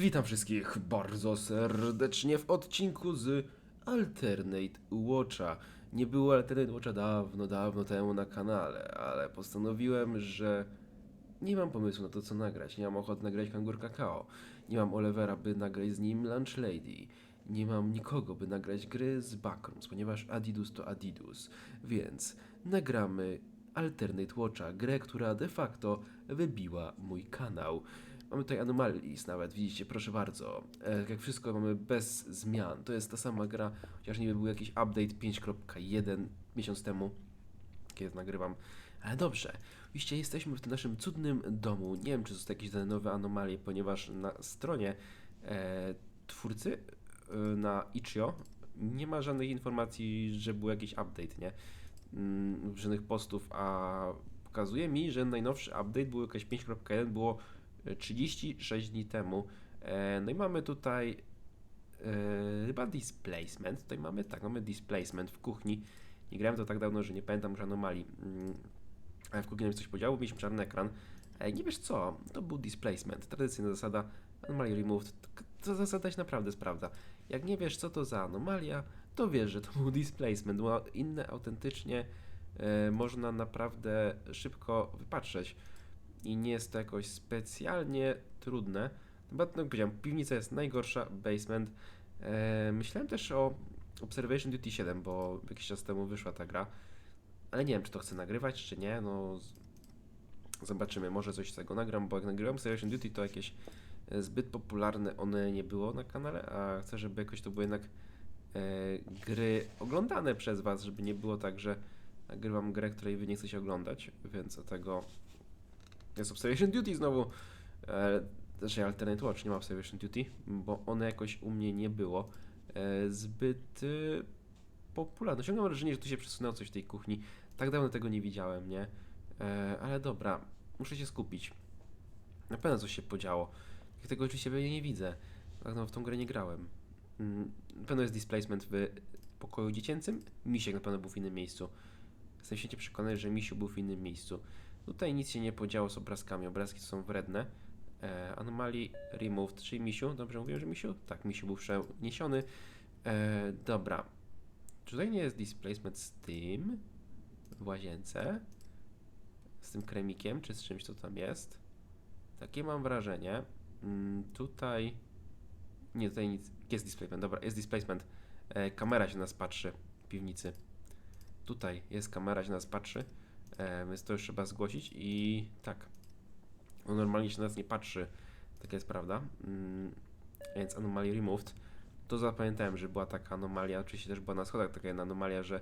Witam wszystkich bardzo serdecznie w odcinku z Alternate Watcha. Nie było Alternate Watcha dawno, dawno temu na kanale, ale postanowiłem, że nie mam pomysłu na to, co nagrać. Nie mam ochoty nagrać Kangur Kakao. Nie mam Olivera, by nagrać z nim Lunch Lady. Nie mam nikogo, by nagrać gry z Backrooms, ponieważ Adidus to Adidus. Więc nagramy Alternate Watcha, grę, która de facto wybiła mój kanał. Mamy tutaj Anomalies nawet, widzicie, proszę bardzo. E, jak wszystko mamy bez zmian. To jest ta sama gra, chociaż niby był jakiś update 5.1 miesiąc temu, kiedy nagrywam. Ale dobrze, oczywiście jesteśmy w tym naszym cudnym domu. Nie wiem, czy są jakieś dane nowe anomalie, ponieważ na stronie e, twórcy e, na Itch.io nie ma żadnych informacji, że był jakiś update, nie? Mm, żadnych postów, a pokazuje mi, że najnowszy update był jakieś 5.1, było 36 dni temu. E, no i mamy tutaj e, chyba displacement. Tutaj mamy tak, mamy displacement w kuchni. Nie grałem to tak dawno, że nie pamiętam już anomalii. Mm, ale w kuchni nam coś podziało, mieliśmy czarny ekran. E, nie wiesz co, to był displacement. Tradycyjna zasada anomaly removed. To zasada się naprawdę sprawdza. Jak nie wiesz co to za anomalia, to wiesz, że to był displacement, bo inne autentycznie można naprawdę szybko wypatrzeć i nie jest to jakoś specjalnie trudne. Tak jak powiedziałem, piwnica jest najgorsza, basement. E, myślałem też o Observation Duty 7, bo jakiś czas temu wyszła ta gra, ale nie wiem, czy to chcę nagrywać, czy nie. No, zobaczymy, może coś z tego nagram, bo jak nagrywam Observation Duty, to jakieś e, zbyt popularne one nie było na kanale, a chcę, żeby jakoś to były jednak e, gry oglądane przez Was, żeby nie było tak, że nagrywam grę, której Wy nie chcecie oglądać, więc dlatego jest Observation Duty znowu. E, znaczy Alternate Watch, nie ma Observation Duty, bo one jakoś u mnie nie było e, zbyt e, popularne. Ciągle wrażenie, że tu się przesunęło coś w tej kuchni. Tak dawno tego nie widziałem, nie? E, ale dobra, muszę się skupić. Na pewno coś się podziało. Ja tego oczywiście pewnie nie widzę. Tak dawno w tą grę nie grałem. Mm, Na pewno jest displacement w pokoju dziecięcym. Misiek na pewno był w innym miejscu. Jestem święcie przekonany, że Misiu był w innym miejscu. Tutaj nic się nie podziało z obrazkami. Obrazki są wredne. E, anomalii removed, czyli Misiu. Dobrze mówiłem, że Misiu? Tak, Misiu był przeniesiony. E, dobra. Tutaj nie jest displacement z tym w łazience? Z tym kremikiem, czy z czymś, co tam jest? Takie mam wrażenie. Mm, tutaj. Nie, tutaj nic. Jest displacement, dobra, jest displacement. E, kamera się nas patrzy w piwnicy. Tutaj jest kamera się nas patrzy. E, więc to już trzeba zgłosić i tak. On normalnie się na nas nie patrzy. Taka jest prawda. Mm, więc anomaly removed. To zapamiętałem, że była taka anomalia. Oczywiście też była na schodach taka jedna anomalia, że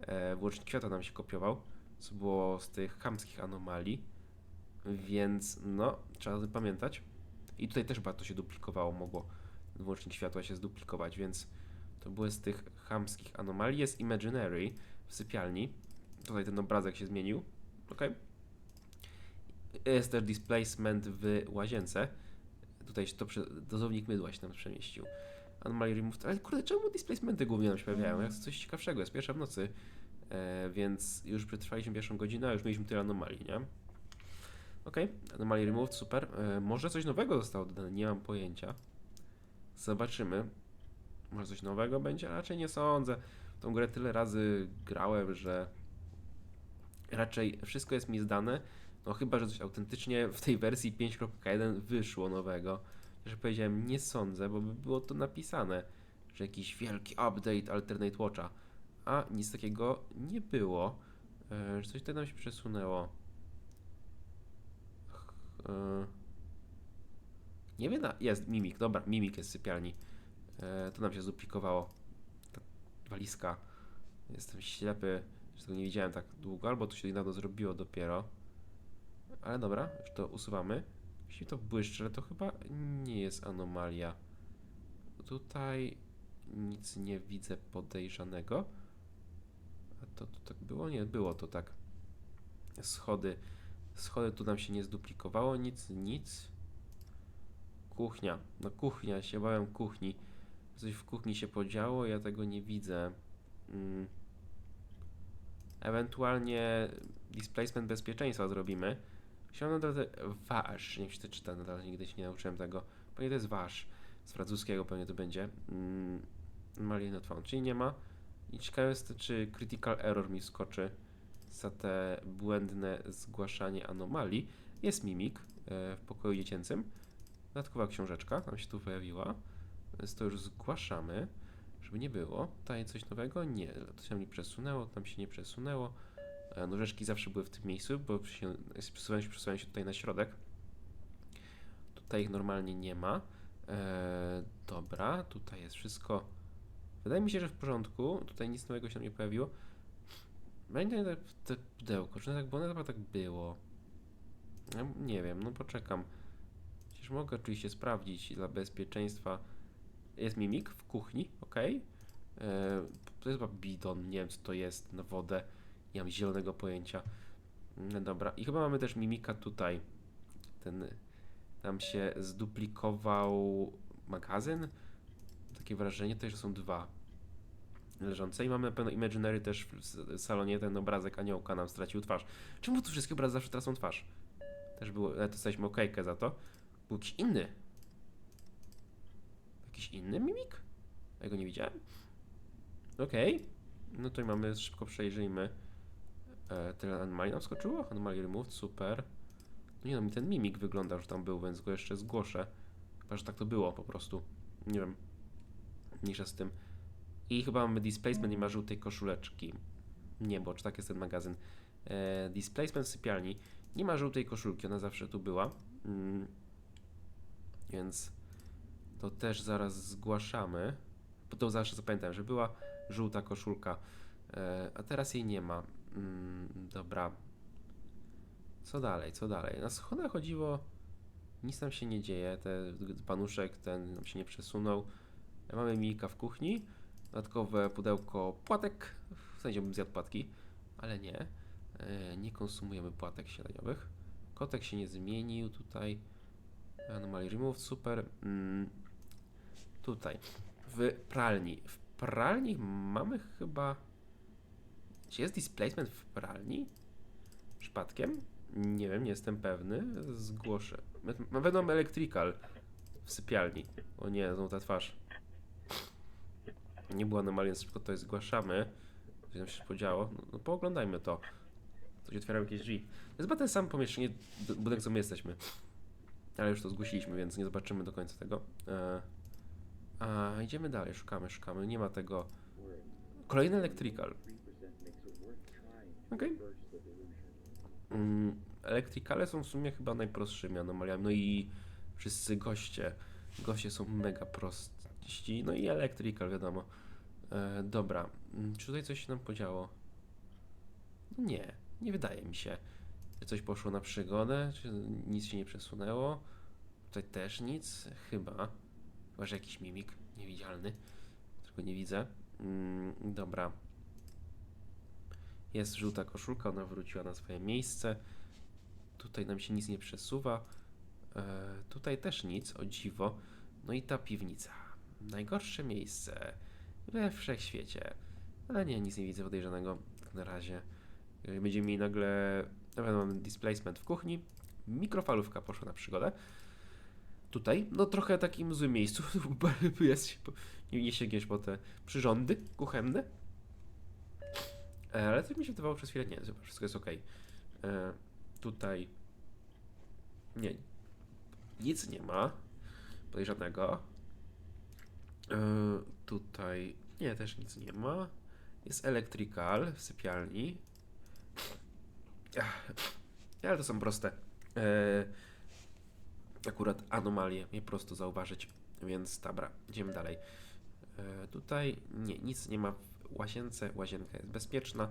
e, włącznik światła nam się kopiował. Co było z tych chamskich anomalii. Więc no, trzeba zapamiętać. I tutaj też bardzo się duplikowało, mogło włącznik światła się zduplikować, więc to były z tych chamskich anomalii. Jest Imaginary w sypialni. Tutaj ten obrazek się zmienił. Ok. Jest też displacement w łazience. Tutaj się to dozownik mydła się tam przemieścił. Anomaly removed. Ale kurde, czemu displacementy głównie nam się pojawiają? Jak coś ciekawszego, jest pierwsza w nocy. E, więc już przetrwaliśmy pierwszą godzinę, a już mieliśmy tyle anomalii, nie? Ok, anomaly removed, super. E, może coś nowego zostało dodane, nie mam pojęcia. Zobaczymy. Może coś nowego będzie? Raczej nie sądzę. Tą grę tyle razy grałem, że raczej wszystko jest mi zdane. No chyba, że coś autentycznie w tej wersji 5.1 wyszło nowego. Że powiedziałem, nie sądzę, bo by było to napisane, że jakiś wielki update Alternate Watcha. A nic takiego nie było. E, że coś tutaj nam się przesunęło. E, nie wiem, jest mimik, dobra, mimik jest w sypialni. E, to nam się zduplikowało. Ta walizka. Jestem ślepy, że tego nie widziałem tak długo, albo to się niedawno zrobiło dopiero. Ale dobra, już to usuwamy. Jeśli to błyszczy, ale to chyba nie jest anomalia. Tutaj nic nie widzę podejrzanego. A to, to tak było? Nie, było to tak. Schody. Schody tu nam się nie zduplikowało, nic, nic. Kuchnia. No kuchnia, się bałem kuchni. Coś w kuchni się podziało, ja tego nie widzę. Mm. Ewentualnie displacement bezpieczeństwa zrobimy. Chciałem nadal... Wasz, nie wiem, czy czyta, nadal nigdy się nie nauczyłem tego. Pewnie to jest wasz. Z francuskiego pewnie to będzie. Mm, Anomaly not found, czyli nie ma. I ciekawe jest, czy critical error mi skoczy za te błędne zgłaszanie anomalii. Jest mimik e, w pokoju dziecięcym. Dodatkowa książeczka nam się tu pojawiła. Więc to już zgłaszamy, żeby nie było. Tutaj coś nowego? Nie, to się nie przesunęło, tam się nie przesunęło. E, Nożyczki zawsze były w tym miejscu, bo się, się, się tutaj na środek. Tutaj ich normalnie nie ma. E, dobra, tutaj jest wszystko. Wydaje mi się, że w porządku. Tutaj nic nowego się nie pojawiło. Będzie te, te pudełko, czy tak, bo one chyba tak było. Ja nie wiem, no poczekam. Przecież mogę oczywiście sprawdzić dla bezpieczeństwa. Jest mimik w kuchni, ok. To jest chyba bidon, nie wiem co to jest, na wodę. Nie mam zielonego pojęcia. No dobra, i chyba mamy też mimika tutaj. Ten, tam się zduplikował magazyn. Takie wrażenie tutaj, że są dwa leżące i mamy pewno Imaginary też w salonie ten obrazek aniołka nam stracił twarz. Czemu tu wszystkie obrazy zawsze tracą twarz? Też było, ale dostaliśmy okejkę za to. Był jakiś inny. Jakiś inny mimik? Ja go nie widziałem. Okej. No to i mamy, szybko przejrzyjmy. E, tyle anomalii nam skoczyło? Anomaly removed, super. No nie no, mi ten mimik wygląda, że tam był, więc go jeszcze zgłoszę. Chyba, że tak to było po prostu. Nie wiem. Mniejsza z tym. I chyba mamy displacement, nie ma żółtej koszuleczki. Nie, bo czy tak jest ten magazyn. E, displacement w sypialni. Nie ma żółtej koszulki, ona zawsze tu była. Mm. Więc to też zaraz zgłaszamy. Bo to zawsze zapamiętałem, że była żółta koszulka, e, a teraz jej nie ma. Mm, dobra. Co dalej, co dalej? Na schodach chodziło. Nic nam się nie dzieje. Te panuszek ten nam się nie przesunął. Mamy Milka w kuchni. Dodatkowe pudełko płatek. W sensie bym zjadł płatki, ale nie. E, Nie konsumujemy płatek śniadaniowych. Kotek się nie zmienił tutaj. Anomaly remove, super. Tutaj. W pralni. W pralni mamy chyba. Czy jest displacement w pralni? Przypadkiem? Nie wiem, nie jestem pewny. Zgłoszę. Na pewno electrical w sypialni. O nie, znowu ta twarz. Nie było anomalii, więc szybko to zgłaszamy. Co się podziało? No, no pooglądajmy to. Coś otwierają jakieś drzwi. To jest chyba ten sam pomieszczenie, budynek, co my jesteśmy. Ale już to zgłosiliśmy, więc nie zobaczymy do końca tego. E, a idziemy dalej, szukamy, szukamy. Nie ma tego. Kolejny electrical. Okej. Mm, Elektrykale są w sumie chyba najprostszymi anomaliami. No i wszyscy goście. Goście są mega prości. No i elektrykal, wiadomo. E, dobra. Mm, Czy tutaj coś się nam podziało? No nie, nie wydaje mi się. Czy coś poszło na przygodę? Czy nic się nie przesunęło? Tutaj też nic? Chyba. Chyba, że jakiś mimik niewidzialny, którego nie widzę. Mm, dobra. Jest żółta koszulka, ona wróciła na swoje miejsce. Tutaj nam się nic nie przesuwa. E, tutaj też nic, o dziwo. No i ta piwnica. Najgorsze miejsce we wszechświecie. Ale nie, nic nie widzę podejrzanego tak na razie. E, Będziemy mieli nagle. Dobra, mamy displacement w kuchni. Mikrofalówka poszła na przygodę. Tutaj, no trochę takim złym miejscu. jest nie, nie sięgniesz po te przyrządy kuchenne. E, Ale coś mi się wydawało przez chwilę, nie, wszystko jest ok. Tutaj nie, nic nie ma podejrzanego. E, tutaj nie, też nic nie ma. Jest electrical w sypialni. Ach, Ale to są proste. E, akurat anomalie mnie prosto zauważyć, więc dobra, idziemy dalej. E, tutaj nie, nic nie ma w łazience, łazienka jest bezpieczna.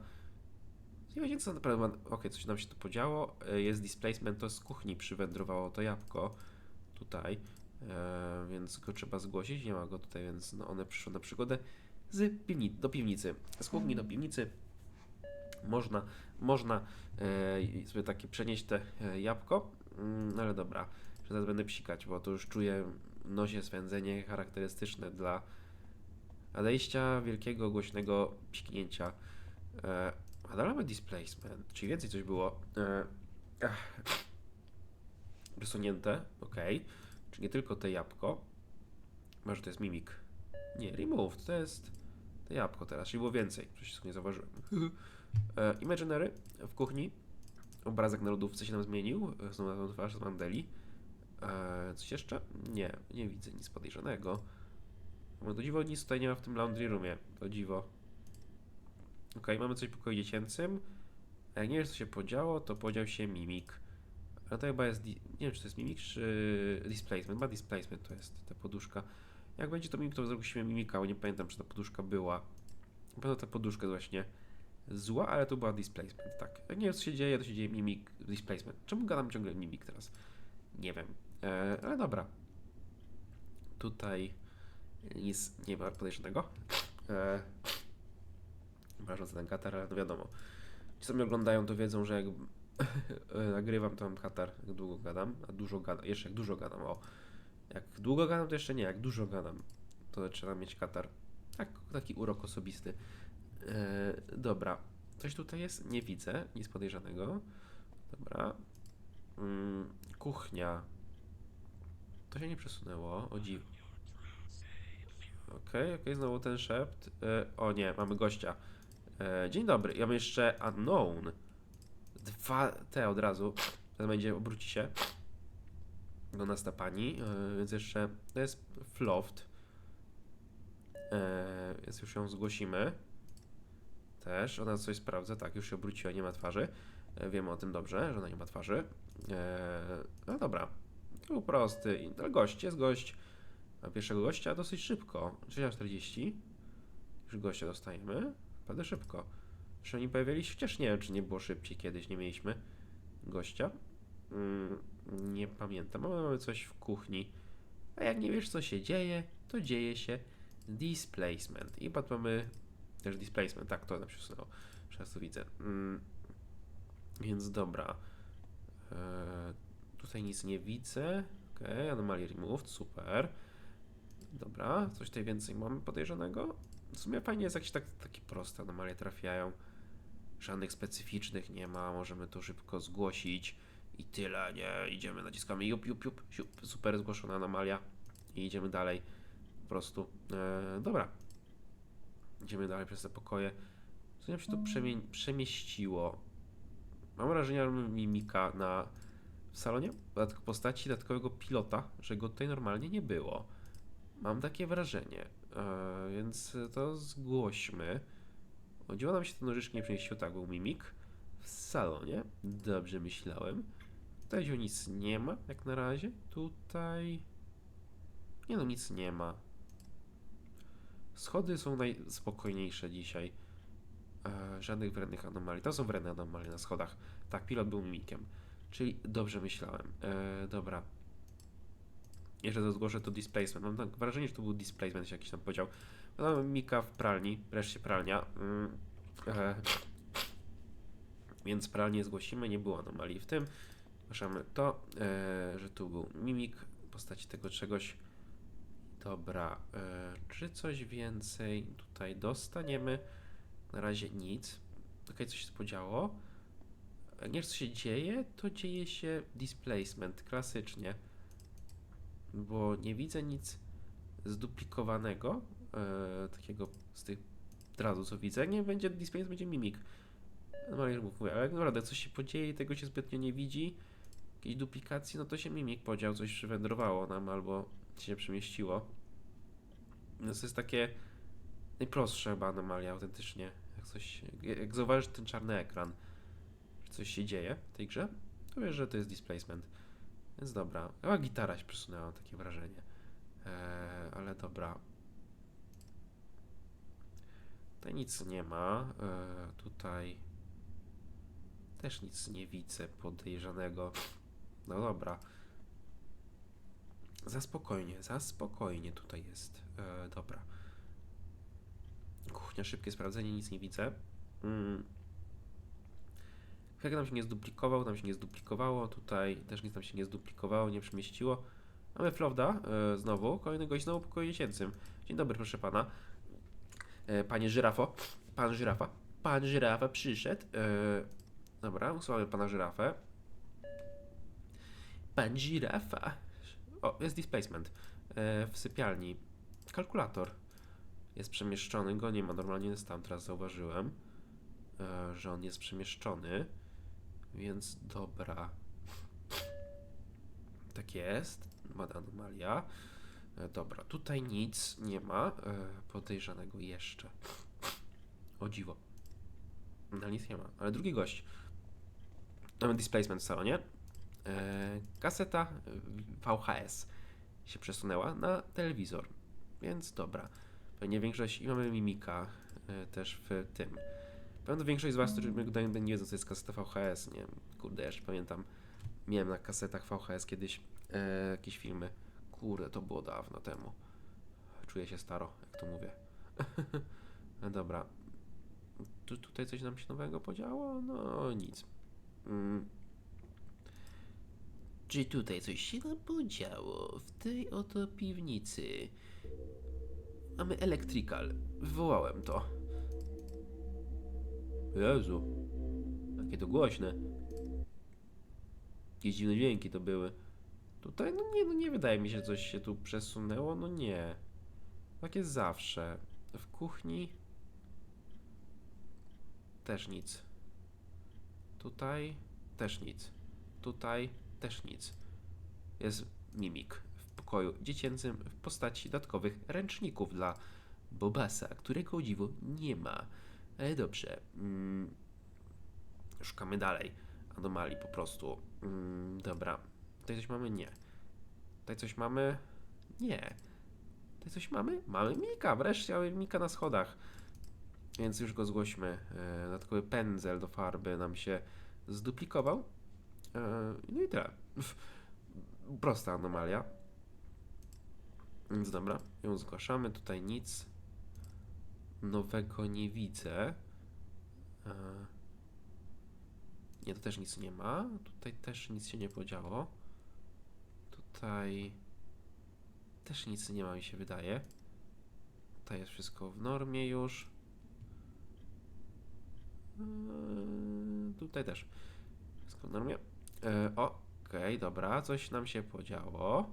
Tej łazience naprawdę ma, ok, coś nam się tu podziało, e, jest displacement, to z kuchni przywędrowało to jabłko, tutaj, e, więc go trzeba zgłosić, nie ma go tutaj, więc no one przyszły na przygodę z piwni do piwnicy, z kuchni do piwnicy. Można, można e, sobie takie przenieść te e, jabłko, mm, ale dobra, że teraz będę psikać, bo to już czuję w nosie swędzenie charakterystyczne dla nadejścia wielkiego, głośnego psiknięcia. E, a dalej mamy displacement, czyli więcej coś było. E, ok. Czy nie tylko te jabłko. Może to jest mimik. Nie, remove, to jest to jabłko teraz, czyli było więcej. Przecież nie zauważyłem. e, Imaginary w kuchni. Obrazek na lodówce się nam zmienił. e, Znowu na tą twarz z Mandeli. E, coś jeszcze? Nie, nie widzę nic podejrzanego. No to dziwo nic tutaj nie ma w tym laundry roomie. To dziwo. Okej, mamy coś w pokoju dziecięcym. Jak nie wiesz co się podziało, to podział się mimik. A to chyba jest, nie wiem czy to jest mimik czy displacement, chyba displacement to jest ta poduszka. Jak będzie to mimik, to zrobiliśmy mimika, bo nie pamiętam czy ta poduszka była. Na pewno ta poduszka jest właśnie zła, ale to była displacement, tak. Jak nie wiem co się dzieje, to się dzieje mimik, displacement. Czemu gadam ciągle mimik teraz? Nie wiem, e, ale dobra. Tutaj nic nie ma podejrzanego. E, za ten katar, ale no wiadomo. Ci, co mnie oglądają, to wiedzą, że jak nagrywam, to mam katar, jak długo gadam, a dużo gadam, jeszcze jak dużo gadam, o. Jak długo gadam, to jeszcze nie, jak dużo gadam, to trzeba mieć katar. Tak, taki urok osobisty. E, dobra, coś tutaj jest? Nie widzę, nic podejrzanego. Dobra. Mm, kuchnia. To się nie przesunęło, o dziw. Okej, okej, znowu ten szept. E, o nie, mamy gościa. E, dzień dobry, ja mam jeszcze unknown. Dwa te od razu. Teraz będzie, obróci się. Do nas ta pani, e, więc jeszcze to jest Floft. E, więc już ją zgłosimy. Też, ona coś sprawdza, tak, już się obróciła, nie ma twarzy. E, wiemy o tym dobrze, że ona nie ma twarzy. E, no dobra, był prosty, ale gość, jest gość. A pierwszego gościa dosyć szybko, 340. Już gościa dostajemy, naprawdę szybko. Czy oni pojawiali się? Chociaż nie wiem, czy nie było szybciej kiedyś, nie mieliśmy gościa. Mm, nie pamiętam, ale mamy coś w kuchni. A jak nie wiesz, co się dzieje, to dzieje się displacement. I potem mamy też displacement, tak, to nam się usunęło. Teraz to widzę. Mm, więc dobra. Eee, tutaj nic nie widzę. Ok, anomalie removed, super. Dobra, coś tutaj więcej mamy podejrzanego? W sumie fajnie jest jakieś tak, takie proste anomalie trafiają. Żadnych specyficznych nie ma, możemy to szybko zgłosić i tyle, nie? Idziemy, naciskamy jup, jup, jup, jup. super zgłoszona anomalia i idziemy dalej. Po prostu. E, dobra. Idziemy dalej przez te pokoje. Co nam się tu przemie- przemieściło? Mam wrażenie, że mimika na w salonie postaci dodatkowego pilota, że go tutaj normalnie nie było. Mam takie wrażenie, e, więc to zgłośmy. O dziwo nam się te nożyczki nie przemieściło, tak, był mimik. W salonie, dobrze myślałem. Tutaj zio nic nie ma, jak na razie. Tutaj... Nie no, nic nie ma. Schody są najspokojniejsze dzisiaj. E, żadnych wrednych anomalii. To są wredne anomalie na schodach. Tak, pilot był mimikiem. Czyli dobrze myślałem. E, dobra. Jeszcze to zgłoszę to displacement. Mam tak wrażenie, że to był displacement, jakiś tam podział. Mamy mika w pralni, wreszcie pralnia. Mm, e, więc pralnię zgłosimy, nie było anomalii w tym. Zgłaszamy to, e, że tu był mimik w postaci tego czegoś. Dobra, czy coś więcej tutaj dostaniemy? Na razie nic. Okej, coś się podziało. Nie wiesz, co się dzieje, to dzieje się displacement, klasycznie. Bo nie widzę nic zduplikowanego, e, takiego z tych razu co widzę. Nie będzie displacement, będzie mimik. No ale mówię, ale jak naprawdę coś się podzieje tego się zbytnio nie widzi, jakiejś duplikacji, no to się mimik podział, coś przywędrowało nam albo się przemieściło. No to jest takie najprostsze chyba anomalia autentycznie. Jak coś, jak, zauważysz ten czarny ekran, coś się dzieje w tej grze, to wiesz, że to jest displacement. Więc dobra. Chyba gitara się przesunęła, takie wrażenie. Eee, ale dobra. Tutaj nic nie ma. Eee, tutaj też nic nie widzę podejrzanego. No dobra. Za spokojnie, za spokojnie tutaj jest. Eee, dobra. Kuchnia, szybkie sprawdzenie, nic nie widzę. Mm. Jak nam się nie zduplikował, nam się nie zduplikowało, tutaj też nic nam się nie zduplikowało, nie przemieściło. Mamy Flowda, e, znowu, kolejny gość znowu pokoju dziecięcym. Dzień dobry, proszę pana. E, panie żyrafo, pan żyrafa, pan żyrafa przyszedł. E, dobra, usuwamy pana żyrafę. Pan żyrafa. O, jest displacement. E, w sypialni. Kalkulator. Jest przemieszczony, go nie ma. Normalnie jest tam, teraz zauważyłem, e, że on jest przemieszczony. Więc dobra. Tak jest. Ma anomalia. E, dobra, tutaj nic nie ma e, podejrzanego jeszcze. O dziwo. No nic nie ma, ale drugi gość. Mamy displacement w salonie. E, kaseta VHS się przesunęła na telewizor, więc dobra. Pewnie większość, i mamy mimika też w tym. Pewno większość z Was, którzy mnie oglądają, nie wiedzą, co jest kaseta VHS, nie kurde, jeszcze pamiętam, miałem na kasetach VHS kiedyś e, jakieś filmy. Kurde, to było dawno temu. Czuję się staro, jak to mówię. no dobra. Tu, tutaj coś nam się nowego podziało? No nic. Mm. Czy tutaj coś się nam podziało? W tej oto piwnicy. Mamy electrical. Wywołałem to. Jezu. Jakie to głośne. Jakieś dziwne dźwięki to były. Tutaj, no nie, no nie wydaje mi się, coś się tu przesunęło, no nie. Tak jest zawsze. W kuchni też nic. Tutaj też nic. Tutaj też nic. Jest mimik w pokoju dziecięcym w postaci dodatkowych ręczników dla Bobasa, którego o dziwo nie ma. Ale dobrze. Mm, szukamy dalej. Anomalii po prostu. Mm, dobra. Tutaj coś mamy? Nie. Tutaj coś mamy? Nie. Tutaj coś mamy? Mamy Mika. Wreszcie mamy Mika na schodach. Więc już go zgłośmy. E, dodatkowy pędzel do farby nam się zduplikował. E, no i tyle. Prosta anomalia. Więc dobra, ją zgłaszamy. Tutaj nic nowego nie widzę. E, nie, to też nic nie ma. Tutaj też nic się nie podziało. Tutaj też nic nie ma, mi się wydaje. Tutaj jest wszystko w normie już. Eee, Tutaj też. Wszystko w normie. Eee, Okej, dobra, coś nam się podziało.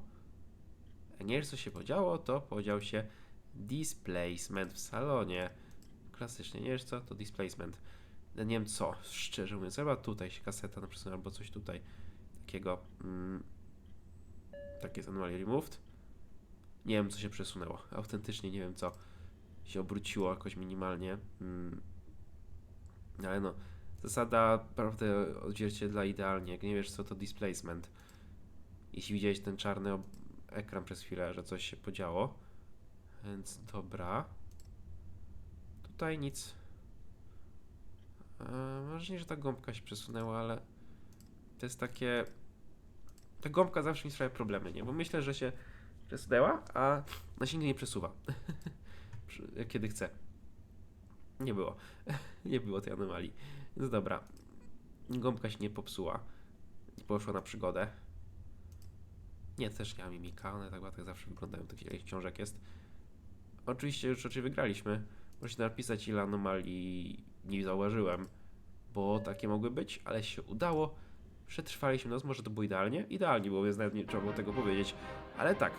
E, Nie co się podziało, to podział się displacement w salonie. Klasycznie, nie wiesz co? To displacement. Nie wiem co, szczerze mówiąc, chyba tutaj się kaseta na przykład, albo coś tutaj takiego. Mm, tak jest anomaly removed. Nie wiem, co się przesunęło. Autentycznie nie wiem, co się obróciło jakoś minimalnie. Mm. Ale no, zasada prawdę odzwierciedla idealnie. Jak nie wiesz, co to displacement. Jeśli widziałeś ten czarny ekran przez chwilę, że coś się podziało. Więc dobra. Tutaj nic. Eee, Może nie, że ta gąbka się przesunęła, ale to jest takie. Ta gąbka zawsze mi sprawia problemy, nie? Bo myślę, że się przesunęła, a ona się nie przesuwa. Kiedy chce. Nie było. nie było tej anomalii. Więc dobra. Gąbka się nie popsuła. Nie poszła na przygodę. Nie, też nie ma mimika. One tak, tak zawsze wyglądają. Takich książek jest. Oczywiście już oczywiście wygraliśmy. Możecie napisać ile anomalii nie zauważyłem. Bo takie mogły być, ale się udało. Przetrwaliśmy noc, może to było idealnie? Idealnie było, więc nawet nie trzeba było tego powiedzieć. Ale tak,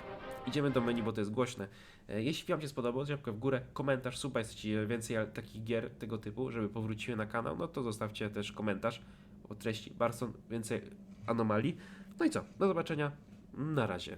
idziemy do menu, bo to jest głośne. E, Jeśli Wam się spodobało, łapkę w górę, komentarz, suba, jeśli więcej takich gier tego typu, żeby powróciły na kanał, no to zostawcie też komentarz o treści Barson, więcej anomalii. No i co, do zobaczenia, na razie.